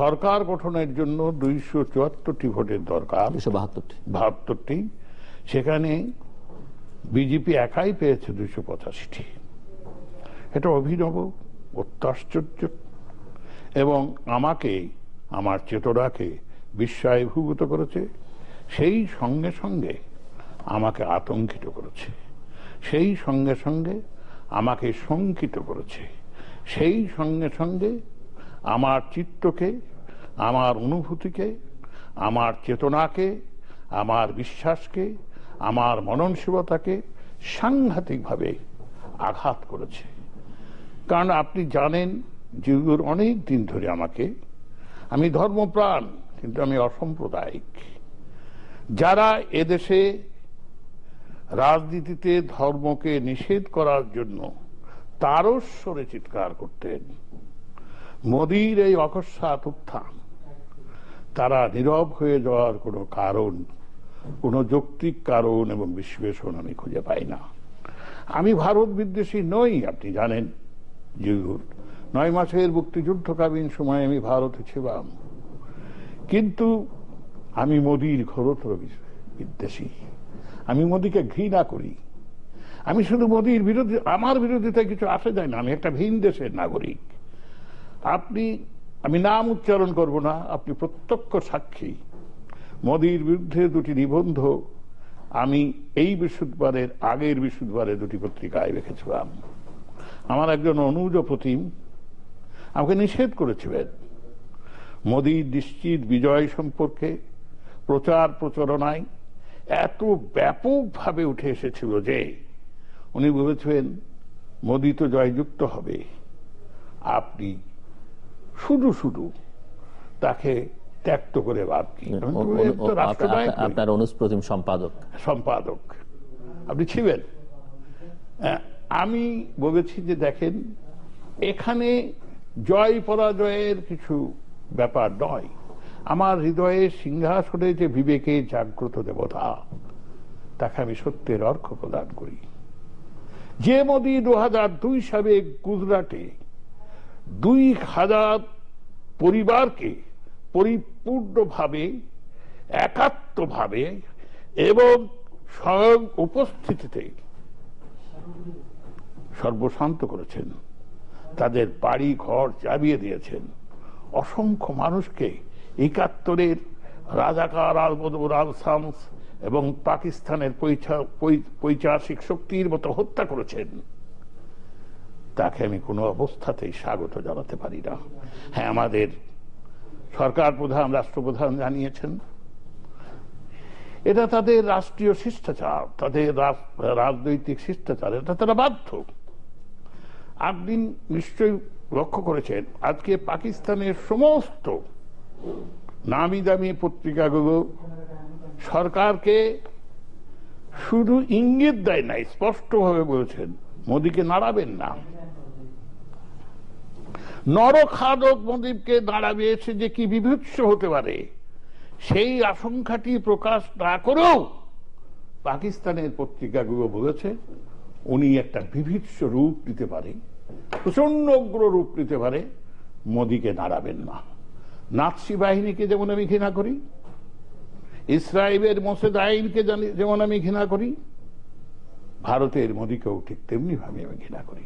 সরকার গঠনের জন্য দুইশো চুয়াত্তরটি ভোটের দরকার। দুশো বাহাত্তরটি। বাহাত্তরটি। সেখানে বিজেপি একাই পেয়েছে দুইশো পঁচাশিটি। এটা অভিনব অত্যাশ্চর্য এবং আমাকে আমার চেতনাকে বিস্ময়ভূত করেছে। সেই সঙ্গে সঙ্গে আমাকে আতঙ্কিত করেছে। সেই সঙ্গে সঙ্গে আমাকে শঙ্কিত করেছে। সেই সঙ্গে সঙ্গে আমার চিত্তকে আমার অনুভূতিকে, আমার চেতনাকে, আমার বিশ্বাসকে, আমার মননশীলতাকে সাংঘাতিকভাবে আঘাত করেছে। কারণ আপনি জানেন যেগুলোর অনেক দিন ধরে আমাকে, আমি ধর্মপ্রাণ, কিন্তু আমি অসাম্প্রদায়িক। যারা এদেশে রাজনীতিতে ধর্মকে নিষেধ করার জন্য তারস্বরে চিৎকার করতেন, মোদীর এই অকস্মাৎ উত্থান তারা নীরব হয়ে যাওয়ার কোনো কারণ, কোনো যৌক্তিক কারণ এবং বিশ্লেষণ আমি খুঁজে পাই না। আমি ভারত বিদ্বেষী নই, আপনি জানেন। জিহুর, নয় মাসের মুক্তিযুদ্ধকালীন সময় আমি ভারতে ছিলাম। কিন্তু আমি মোদীর ঘোরতর বিদ্বেষী। আমি মোদীকে ঘৃণা করি। আমি শুধু মোদীর বিরোধী আমার বিরোধিতায় কিছু আসে যায় না। আমি একটা ভিন দেশের নাগরিক। আপনি আমি নাম উচ্চারণ করব না, আপনি প্রত্যক্ষ সাক্ষী। মোদীর বিরুদ্ধে দুটি নিবন্ধ, আমি এই বৃহস্পতিবারের আগের বৃহস্পতিবারে দুটি পত্রিকায় রেখেছিলাম। আমার একজন অনুজ প্রতিম আমাকে নিষেধ করেছিলেন। মোদীর নিশ্চিত বিজয় সম্পর্কে, প্রচার প্রচারণায় এত ব্যাপকভাবে উঠে এসেছিল যে, উনি বলেছিলেন, মোদী তো জয়যুক্ত হবে। আপনি শুধু শুধু তাকে ত্যাক্ত করে বাদ কি? আপনার- রাষ্ট্রনায়ক নই। আপনার অনুজ প্রতিম সম্পাদক। সম্পাদক। আপনি ছিলেন। আমি বলেছি যে দেখেন এখানে জয় পরাজয়ের কিছু ব্যাপার নয়। আমার হৃদয়ে সিংহাসনে যে বিবেকে জাগ্রত দেবতা তাকে আমি সত্যের অর্থ প্রদান করি। যে মোদী দু হাজার দুই সালে গুজরাটে দুই হাজার পরিবারকে পরিপূর্ণভাবে, একাত্মভাবে এবং স্বয়ং উপস্থিতিতে সর্বশান্ত করেছেন। তাদের বাড়ি ঘর চাবিয়ে দিয়েছেন। অসংখ্য মানুষকে একাত্তরের রাজাকার আলবদর আল এবং পাকিস্তানের পৈচা- পৈচাসিক শক্তির মতো হত্যা করেছেন। তাকে আমি কোনো অবস্থাতেই স্বাগত জানাতে পারি না। হ্যাঁ আমাদের সরকার প্রধান, রাষ্ট্রপ্রধান জানিয়েছেন, এটা তাদের রাষ্ট্রীয় শিষ্টাচার, তাদের রাজ- রাজনৈতিক শিষ্টাচার, এটা তারা বাধ্য। আপনি নিশ্চয়ই লক্ষ্য করেছেন, আজকে পাকিস্তানের সমস্ত নামি দামি পত্রিকাগুলো সরকারকে শুধু ইঙ্গিত দেয় নাই, স্পষ্টভাবে বলেছেন, মোদীকে নাড়াবেন না। নরখাদক মোদীকে দাঁড়াবে যে কি বিভৎস হতে পারে। সেই আশঙ্কাটি প্রকাশ না করেও পাকিস্তানের পত্রিকাগুলো বলেছে, উনি একটা বিভৎস রূপ নিতে পারে প্রচণ্ড উগ্র রূপ নিতে পারে, মোদীকে দাঁড়াবেন না। নাৎসি বাহিনীকে যেমন আমি ঘৃণা করি ইসরায়েলের মোসেদ আইনকে যেমন আমি ঘৃণা করি, ভারতের মোদীকেও ঠিক তেমনি ভাবে আমি ঘৃণা করি।